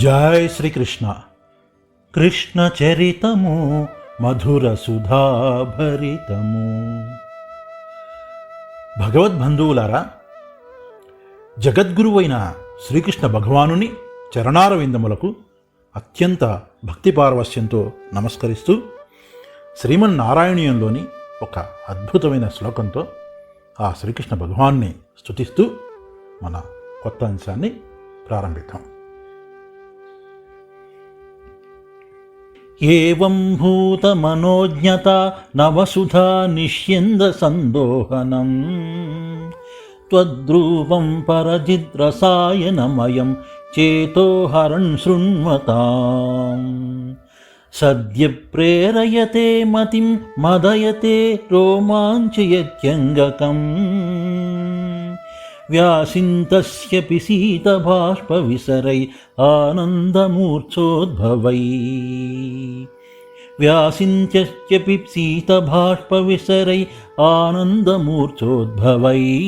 జై శ్రీకృష్ణ. కృష్ణ చరితము మధుర సుధాభరితము. భగవద్బంధువులారా జగద్గురువైన శ్రీకృష్ణ భగవానుని చరణారవిందములకు అత్యంత భక్తి పారవస్యంతో నమస్కరిస్తూ శ్రీమన్నారాయణీయంలోని ఒక అద్భుతమైన శ్లోకంతో ఆ శ్రీకృష్ణ భగవాన్ని స్తుతిస్తూ మన కొత్త అంశాన్ని ప్రారంభిద్దాం. ఏం భూతమనోజ్ఞత నవసుధా నిష్యంద సందోహనం. త్వద్రూపం పరజిద్రసాయనమయం చేతో హరణ్ శృణ్వతాం. సద్య ప్రేరయతే మతిం మదయతే రోమాంచయత్యంగకం. వ్యాసింతస్యపి శీతబాష్పవిసరై ఆనందమూర్ఛోద్భవై. వ్యాసింత్యస్యపి శీతబాష్పవిసరై ఆనందమూర్ఛోద్భవై.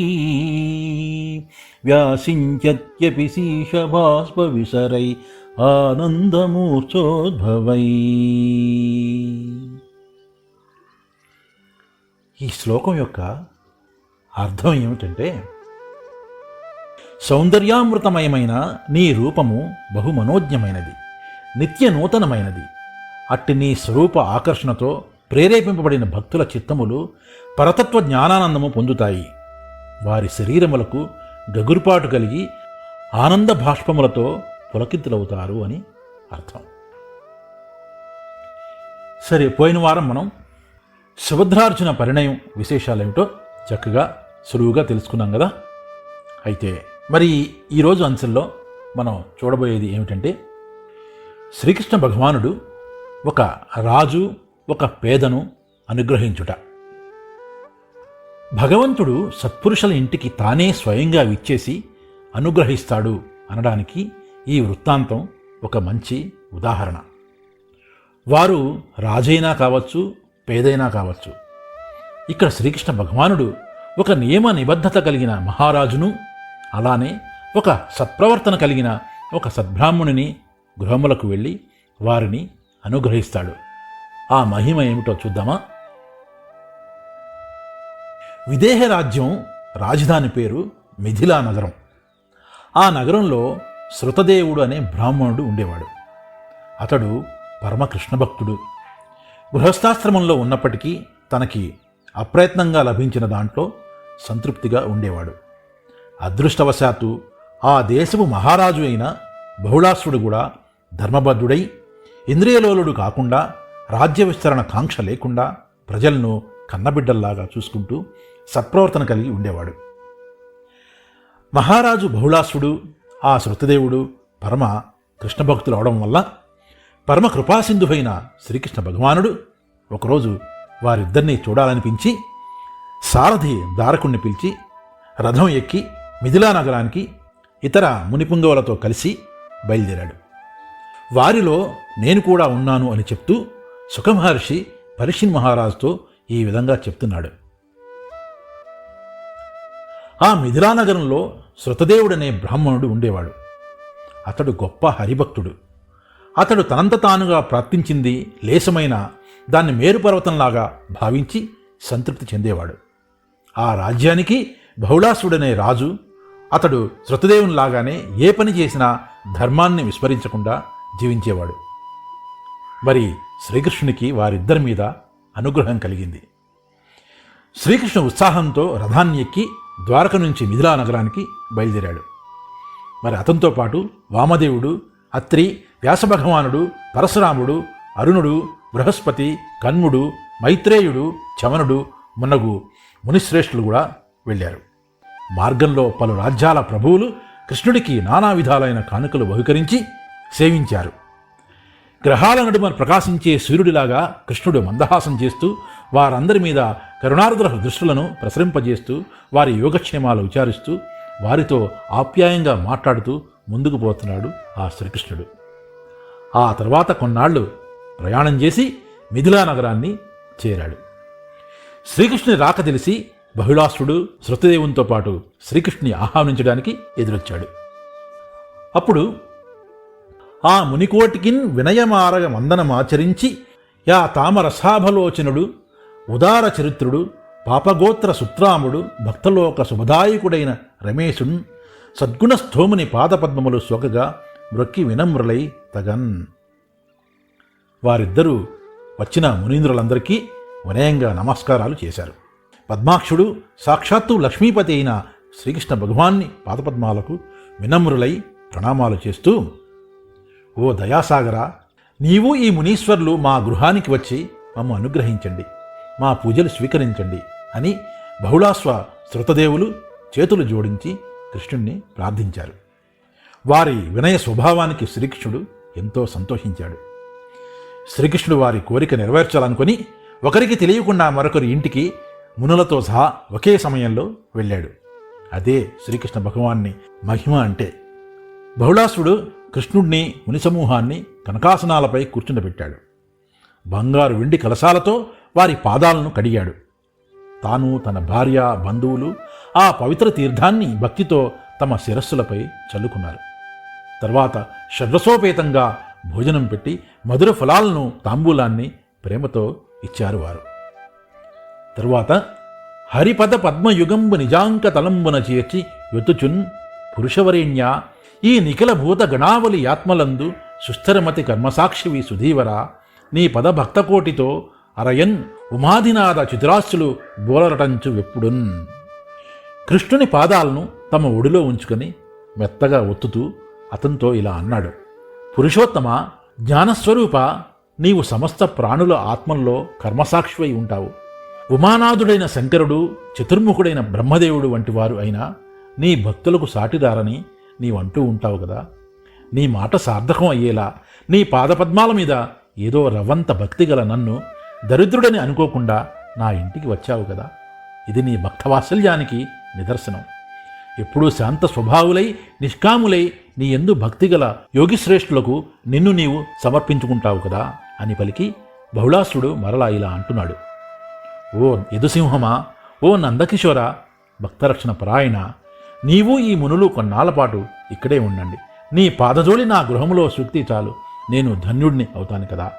వ్యాసింత్యత్యపి శీషబాష్పవిసరై ఆనందమూర్ఛోద్భవై. ఈ శ్లోకం యొక్క అర్థం ఏమిటంటే సౌందర్యామృతమయమైన నీ రూపము బహుమనోజ్ఞమైనది నిత్య నూతనమైనది అట్టి నీ స్వరూప ఆకర్షణతో ప్రేరేపింపబడిన భక్తుల చిత్తములు పరతత్వ జ్ఞానానందము పొందుతాయి. వారి శరీరములకు గగురుపాటు కలిగి ఆనంద భాష్పములతో పులకితులవుతారు అని అర్థం. సరే పోయిన వారం మనం సుభద్రార్జున పరిణయం విశేషాలేమిటో చక్కగా సులువుగా తెలుసుకున్నాం కదా? అయితే మరి ఈరోజు అంశంలో మనం చూడబోయేది ఏమిటంటే శ్రీకృష్ణ భగవానుడు ఒక రాజు ఒక పేదను అనుగ్రహించుట. భగవంతుడు సత్పురుషుల ఇంటికి తానే స్వయంగా విచ్చేసి అనుగ్రహిస్తాడు అనడానికి ఈ వృత్తాంతం ఒక మంచి ఉదాహరణ. వారు రాజైనా కావచ్చు పేదైనా కావచ్చు. ఇక్కడ శ్రీకృష్ణ భగవానుడు ఒక నియమ నిబద్ధత కలిగిన మహారాజును అలానే ఒక సత్ప్రవర్తన కలిగిన ఒక సద్బ్రాహ్మణుని గృహములకు వెళ్ళి వారిని అనుగ్రహిస్తాడు. ఆ మహిమ ఏమిటో చూద్దామా? విదేహ రాజ్యం రాజధాని పేరు మిథిలా నగరం. ఆ నగరంలో శృతదేవుడు అనే బ్రాహ్మణుడు ఉండేవాడు. అతడు పరమకృష్ణ భక్తుడు. గృహస్థాశ్రమంలో ఉన్నప్పటికీ తనకి అప్రయత్నంగా లభించిన దాంట్లో సంతృప్తిగా ఉండేవాడు. అదృష్టవశాత్తు ఆ దేశపు మహారాజు అయిన బహుళాసుడు కూడా ధర్మబద్ధుడై ఇంద్రియలోలుడు కాకుండా రాజ్య విస్తరణ కాంక్ష లేకుండా ప్రజలను కన్నబిడ్డల్లాగా చూసుకుంటూ సత్ప్రవర్తన కలిగి ఉండేవాడు. మహారాజు బహుళాసుడు ఆ శృతదేవుడు పరమ కృష్ణభక్తులు అవడం వల్ల పరమ కృపాసింధువైన శ్రీకృష్ణ భగవానుడు ఒకరోజు వారిద్దరినీ చూడాలనిపించి సారథి దారకుణ్ణి పిలిచి రథం ఎక్కి మిథిలా నగరానికి ఇతర మునిపుంగవులతో కలిసి బయలుదేరాడు. వారిలో నేను కూడా ఉన్నాను అని చెప్తూ సుఖమహర్షి పరిషిన్ మహారాజుతో ఈ విధంగా చెప్తున్నాడు. ఆ మిథిలా నగరంలో శృతదేవుడనే బ్రాహ్మణుడు ఉండేవాడు. అతడు గొప్ప హరిభక్తుడు. అతడు తనంత తానుగా ప్రార్థించింది లేశమైన దాన్ని మేరుపర్వతంలాగా భావించి సంతృప్తి చెందేవాడు. ఆ రాజ్యానికి బహుళాసుడనే రాజు అతడు శృతదేవునిలాగానే ఏ పని చేసినా ధర్మాన్ని విస్మరించకుండా జీవించేవాడు. మరి శ్రీకృష్ణునికి వారిద్దరి మీద అనుగ్రహం కలిగింది. శ్రీకృష్ణ ఉత్సాహంతో రథాన్ని ఎక్కి ద్వారక నుంచి మిథిలా నగరానికి బయలుదేరాడు. మరి అతనితో పాటు వామదేవుడు అత్రి వ్యాసభగవానుడు పరశురాముడు అరుణుడు బృహస్పతి కన్ముడు మైత్రేయుడు చమనుడు మున్నగు మునిశ్రేష్ఠులు కూడా వెళ్ళారు. మార్గంలో పలు రాజ్యాల ప్రభువులు కృష్ణుడికి నానా విధాలైన కానుకలు బహుకరించి సేవించారు. గ్రహాల నడుమ ప్రకాశించే సూర్యుడిలాగా కృష్ణుడు మందహాసం చేస్తూ వారందరి మీద కరుణార్ద్ర దృష్టులను ప్రసరింపజేస్తూ వారి యోగక్షేమాలు విచారిస్తూ వారితో ఆప్యాయంగా మాట్లాడుతూ ముందుకు పోతున్నాడు ఆ శ్రీకృష్ణుడు. ఆ తర్వాత కొన్నాళ్ళు ప్రయాణం చేసి మిథిలా నగరాన్ని చేరాడు. శ్రీకృష్ణుని రాక తెలిసి బహుళాసుడు శృతదేవునితో పాటు శ్రీకృష్ణుని ఆహ్వానించడానికి ఎదురొచ్చాడు. అప్పుడు ఆ మునికోటికిన్ వినయమారగ వందనమాచరించి యా తామరసాభలోచనుడు ఉదార చరిత్రుడు పాపగోత్ర సుత్రాముడు భక్తలోక శుభదాయకుడైన రమేశున్ సద్గుణస్థోముని పాదపద్మములు సొకగా మ్రొక్కి వినమ్రులై తగన్. వారిద్దరూ వచ్చిన మునీంద్రులందరికీ వినయంగా నమస్కారాలు చేశారు. పద్మాక్షుడు సాక్షాత్తు లక్ష్మీపతి అయిన శ్రీకృష్ణ భగవాన్ని పాదపద్మాలకు వినమ్రులై ప్రణామాలు చేస్తూ ఓ దయాసాగర నీవు ఈ మునీశ్వర్లు మా గృహానికి వచ్చి మమ్మ అనుగ్రహించండి మా పూజలు స్వీకరించండి అని బహుళాశ్వ శృతదేవులు చేతులు జోడించి కృష్ణుణ్ణి ప్రార్థించారు. వారి వినయ స్వభావానికి శ్రీకృష్ణుడు ఎంతో సంతోషించాడు. శ్రీకృష్ణుడు వారి కోరిక నెరవేర్చాలనుకుని ఒకరికి తెలియకుండా మరొకరి ఇంటికి మునులతో సహా ఒకే సమయంలో వెళ్ళాడు. అదే శ్రీకృష్ణ భగవాన్ని మహిమ అంటే. బహుళాసుడు కృష్ణుడిని ముని సమూహాన్ని కనకాసనాలపై కూర్చుండబెట్టాడు. బంగారు వెండి కలశాలతో వారి పాదాలను కడిగాడు. తాను తన భార్య బంధువులు ఆ పవిత్ర తీర్థాన్ని భక్తితో తమ శిరస్సులపై చల్లుకున్నారు. తర్వాత షడ్రసోపేతంగా భోజనం పెట్టి మధుర ఫలాలను తాంబూలాన్ని ప్రేమతో ఇచ్చారు వారు. తరువాత హరిపద పద్మయుగంబు నిజాంక తలంబున చేర్చి వెతుచున్ పురుషవరేణ్య ఈ నిఖిల భూత గణావలి ఆత్మలందు సుస్థిరమతి కర్మసాక్షివి సుధీవర. నీ పద భక్తకోటితో అరయన్ ఉమాధినాథ చితురాస్తులు బోలరటంచు వెప్పుడున్. కృష్ణుని పాదాలను తమ ఒడిలో ఉంచుకొని మెత్తగా ఒత్తుతూ అతనితో ఇలా అన్నాడు. పురుషోత్తమ జ్ఞానస్వరూప నీవు సమస్త ప్రాణుల ఆత్మల్లో కర్మసాక్షివై ఉంటావు. ఉమానాథుడైన శంకరుడు చతుర్ముఖుడైన బ్రహ్మదేవుడు వంటి వారు అయినా నీ భక్తులకు సాటిదారని నీవంటూ ఉంటావు కదా నీ మాట సార్థకం అయ్యేలా నీ పాదపద్మాల మీద ఏదో రవంత భక్తి గల నన్ను దరిద్రుడని అనుకోకుండా నా ఇంటికి వచ్చావు కదా ఇది నీ భక్తవాత్సల్యానికి నిదర్శనం. ఎప్పుడూ శాంత స్వభావులై నిష్కాములై నీ ఎందు భక్తిగల యోగిశ్రేష్ఠులకు నిన్ను నీవు సమర్పించుకుంటావు కదా అని పలికి బహుళాసుడు మరలా ఇలా అంటున్నాడు. ఓ యదుసింహమా ఓ నందకిశోర భక్తరక్షణ పరాయణ నీవు ఈ మునులు కొన్నాళ్ళపాటు ఇక్కడే ఉండండి. నీ పాదజోడి నా గృహములో శుక్తి చాలు. నేను ధన్యుడిని అవుతాను కదా.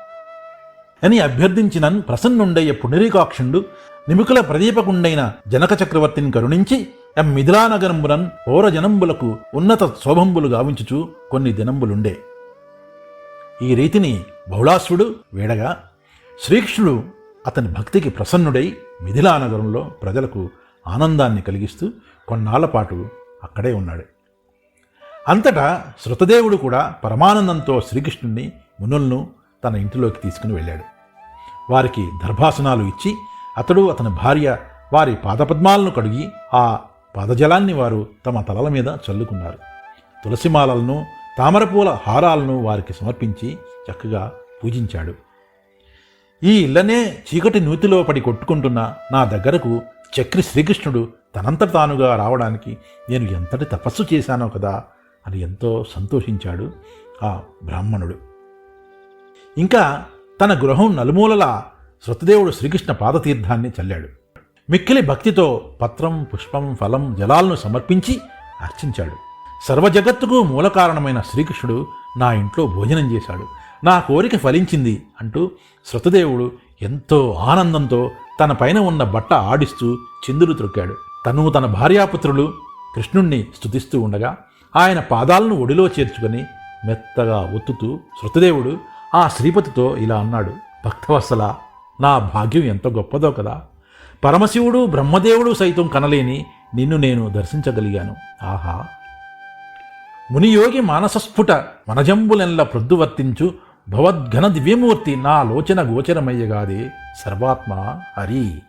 అని అభ్యర్థించినన్ ప్రసన్నుండయ్య పునరీకాక్షుండు నిముకుల ప్రదీపకుండైన జనక చక్రవర్తిని కరుణించి ఎం మిథిలానగరంబునన్ పౌరజనంబులకు ఉన్నత శోభంబులు గావించుచు కొన్ని దినంబులుండే. ఈ రీతిని బహుళాసుడు వేడగా శ్రీకృష్ణుడు అతని భక్తికి ప్రసన్నుడై మిథిలానగరంలో ప్రజలకు ఆనందాన్ని కలిగిస్తూ కొన్నాళ్ళ పాటు అక్కడే ఉన్నాడు. అంతటా శృతదేవుడు కూడా పరమానందంతో శ్రీకృష్ణుణ్ణి మునులను తన ఇంటిలోకి తీసుకుని వెళ్ళాడు. వారికి దర్భాసనాలు ఇచ్చి అతడు అతని భార్య వారి పాదపద్మాలను కడిగి ఆ పాదజలాన్ని వారు తమ తలల మీద చల్లుకున్నారు. తులసిమాలలను తామరపూల హారాలను వారికి సమర్పించి చక్కగా పూజించాడు. ఈ ఇల్లనే చీకటి నూతిలో పడి కొట్టుకుంటున్న నా దగ్గరకు చక్రి శ్రీకృష్ణుడు తనంతట తానుగా రావడానికి నేను ఎంతటి తపస్సు చేశానో కదా అని ఎంతో సంతోషించాడు ఆ బ్రాహ్మణుడు. ఇంకా తన గృహం నలుమూలలా శృతదేవుడు శ్రీకృష్ణ పాదతీర్థాన్ని చల్లాడు. మిక్కిలి భక్తితో పత్రం పుష్పం ఫలం జలాలను సమర్పించి అర్చించాడు. సర్వజగత్తుకు మూల కారణమైన శ్రీకృష్ణుడు నా ఇంట్లో భోజనం చేశాడు. నా కోరిక ఫలించింది అంటూ శృతదేవుడు ఎంతో ఆనందంతో తన పైన ఉన్న బట్ట ఆడిస్తూ చిందులు త్రొక్కాడు. తను తన భార్యాపుత్రులు కృష్ణుణ్ణి స్తుతిస్తూ ఉండగా ఆయన పాదాలను ఒడిలో చేర్చుకొని మెత్తగా ఒత్తుతూ శృతదేవుడు ఆ శ్రీపతితో ఇలా అన్నాడు భక్తవత్సల నా భాగ్యం ఎంత గొప్పదో కదా. పరమశివుడు బ్రహ్మదేవుడు సైతం కనలేని నిన్ను నేను దర్శించగలిగాను. ఆహా. మునియోగి మానసస్ఫుట ప్రొద్దు ప్రొద్దువర్తించు భవద్ఘన దివ్యమూర్తి నా లోచన గోచరమయ్యగాదే. సర్వాత్మ హరి.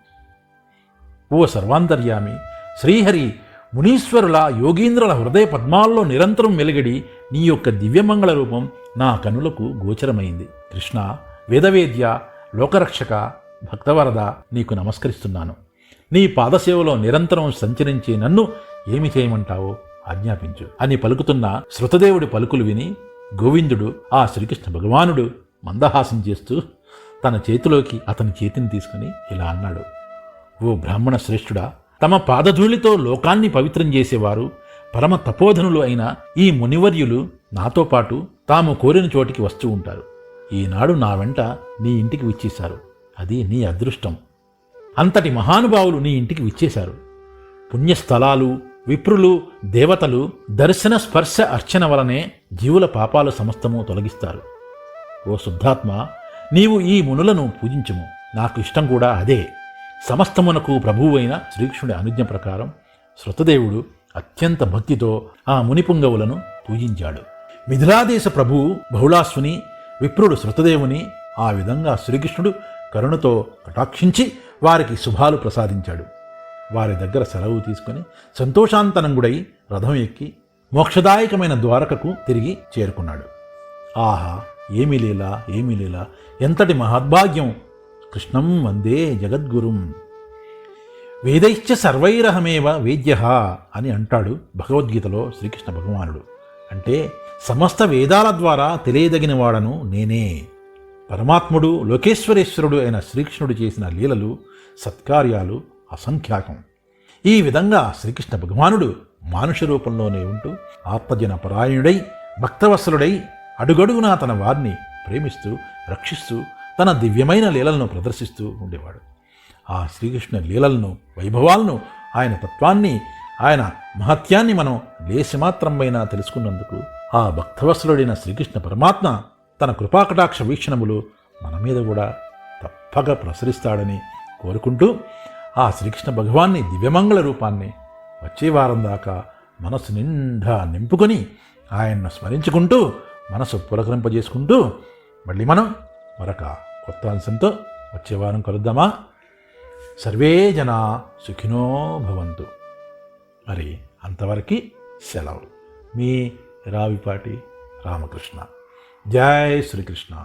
ఓ సర్వాంతర్యామి శ్రీహరి మునీశ్వరుల యోగీంద్రుల హృదయ పద్మాల్లో నిరంతరం వెలుగడి నీ యొక్క దివ్యమంగళ రూపం నా కనులకు గోచరమైంది. కృష్ణ వేదవేద్య లోకరక్షక భక్తవరద నీకు నమస్కరిస్తున్నాను. నీ పాదసేవలో నిరంతరం సంచరించే నన్ను ఏమి చేయమంటావో ఆజ్ఞాపించు. అని పలుకుతున్న శృతదేవుడి పలుకులు విని గోవిందుడు ఆ శ్రీకృష్ణ భగవానుడు మందహాసం చేస్తూ తన చేతిలోకి అతని చేతిని తీసుకుని ఇలా అన్నాడు. ఓ బ్రాహ్మణ శ్రేష్ఠుడా తమ పాదధూళితో లోకాన్ని పవిత్రం చేసేవారు పరమ తపోధనులు అయిన ఈ మునివర్యులు నాతో పాటు తాము కోరిన చోటికి వస్తూ ఉంటారు. ఈనాడు నా వెంట నీ ఇంటికి విచ్చేశారు. అది నీ అదృష్టం. అంతటి మహానుభావులు నీ ఇంటికి విచ్చేశారు. పుణ్యస్థలాలు విప్రులు దేవతలు దర్శన స్పర్శ అర్చన వలనే జీవుల పాపాలు సమస్తము తొలగిస్తారు. ఓ శుద్ధాత్మ నీవు ఈ మునులను పూజించుము. నాకు ఇష్టం కూడా అదే. సమస్తమునకు ప్రభువైన శ్రీకృష్ణుడి అనుజ్ఞ ప్రకారం శృతదేవుడు అత్యంత భక్తితో ఆ మునిపుంగవులను పూజించాడు. మిథిలాదేశ ప్రభువు బహుళాశ్విని విప్రుడు శృతదేవుని ఆ విధంగా శ్రీకృష్ణుడు కరుణతో కటాక్షించి వారికి శుభాలు ప్రసాదించాడు. వారి దగ్గర సెలవు తీసుకుని సంతోషాంతనంగుడై రథం ఎక్కి మోక్షదాయకమైన ద్వారకకు తిరిగి చేరుకున్నాడు. ఆహా ఏమి లీలా ఏమి లీలా. ఎంతటి మహద్భాగ్యం. కృష్ణం వందే జగద్గురుం. వేదైశ్చ సర్వైరహమేవ వేద్య అని అంటాడు భగవద్గీతలో శ్రీకృష్ణ భగవానుడు. అంటే సమస్త వేదాల ద్వారా తెలియదగిన వాడను నేనే. పరమాత్ముడు లోకేశ్వరేశ్వరుడు అయిన శ్రీకృష్ణుడు చేసిన లీలలు సత్కార్యాలు అసంఖ్యాకం. ఈ విధంగా శ్రీకృష్ణ భగవానుడు మానుష రూపంలోనే ఉంటూ ఆత్మజన పరాయణుడై భక్తవత్సలుడై అడుగడుగునా తన వారిని ప్రేమిస్తూ రక్షిస్తూ తన దివ్యమైన లీలలను ప్రదర్శిస్తూ ఉండేవాడు. ఆ శ్రీకృష్ణ లీలలను వైభవాలను ఆయన తత్వాన్ని ఆయన మహత్యాన్ని మనం లేశమాత్రంపైన తెలుసుకున్నందుకు ఆ భక్తవత్సలుడైన శ్రీకృష్ణ పరమాత్మ తన కృపాకటాక్ష వీక్షణములు మన మీద కూడా తప్పక ప్రసరిస్తాడని కోరుకుంటూ ఆ శ్రీకృష్ణ భగవాన్ని దివ్యమంగళ రూపాన్ని వచ్చే వారం దాకా మనసు నిండా నింపుకొని ఆయన్ను స్మరించుకుంటూ మనసు పులకరింపజేసుకుంటూ మళ్ళీ మనం మరొక కొత్త అంశంతో వచ్చే వారం కలుద్దామా? సర్వే జన సుఖినో భవంతు. మరి అంతవరకు సెలవు. మీ రావిపాటి రామకృష్ణ. జై శ్రీకృష్ణ.